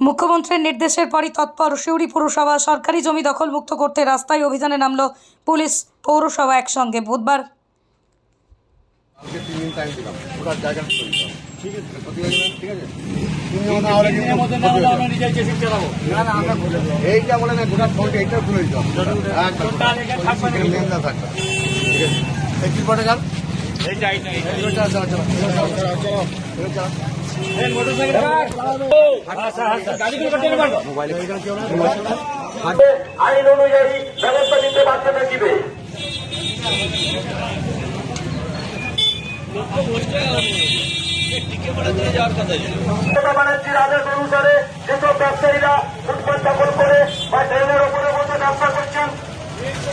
মুখ্যমন্ত্রীর নির্দেশের পরই তৎপর সিউড়ি পুরসভা সরকারি জমি দখলমুক্ত করতে রাস্তায় অভিযানে নামলো পুলিশ পৌরসভা একসঙ্গে বুধবার। এইটা বলে না আইন অনুযায়ী ব্যবস্থা নিতে মমতা ব্যানার্জির আদেশ অনুসারে যেসব ব্যবসায়ীরা ফুটপাত দখল করে বা ট্রেনের ওপরে বসে ব্যবসা করছেন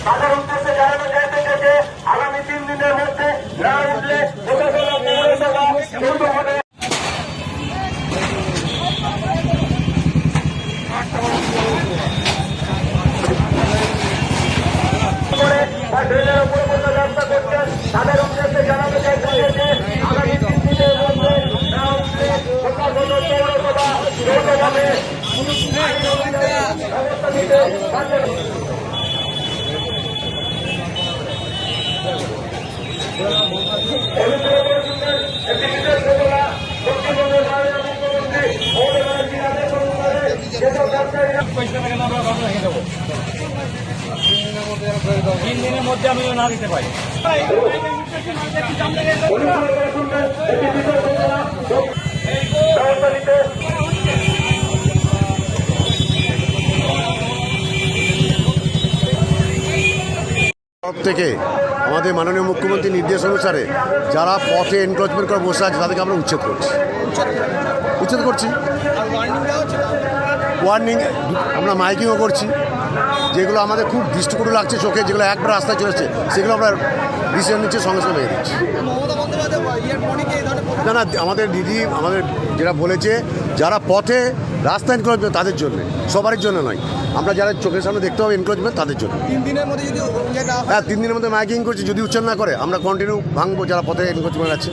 তাদের উদ্দেশ্যে জানানো আগামী তিন দিনের মধ্যে না উঠলে ট্রেনের ওপরে বসে ব্যবসা করছেন। তাদের উদ্দেশ্যে জানানো যাইতে যে আগামী তিন দিনের ব্যবস্থা বাধ্য একটি বিশেষ ঘটনা পশ্চিমবঙ্গের মাননীয় মুখ্যমন্ত্রী মমতা ব্যানার্জির আদেশ অনুসারে যেসব ব্যবসায়ীরা তিন দিনের মধ্যে আমি না দিতে পারি তরফ থেকে আমাদের মাননীয় মুখ্যমন্ত্রী নির্দেশ অনুসারে যারা পথে এনক্রোচমেন্ট করে বসে আছে, তাদেরকে আমরা উচ্ছেদ করছি। উচ্ছেদ করছি। ওয়ার্নিং আমরা মাইকিংও করছি যেগুলো আমাদের খুব দৃষ্টিকটু লাগছে চোখে যেগুলো একবার রাস্তায় চলেছে সেগুলো আমরা ডিসিশন নিচ্ছে সঙ্গে সঙ্গে ভেঙে দিচ্ছি না না আমাদের দিদি আমাদের যেটা বলেছে যারা পথে রাস্তা এনক্রোচমেন্ট তাদের জন্য সবার জন্য নয়। আমরা যারা চোখের সামনে দেখতে হবে এনক্রোচমেন্ট তাদের জন্য। তিন দিনের মধ্যে যদি ইয়ে হয়, তিন দিনের মধ্যে মাইকিং করছি যদি উচ্চারণ না করে আমরা কন্টিনিউ ভাঙবো যারা পথে এনক্রোচমেন্ট আছে।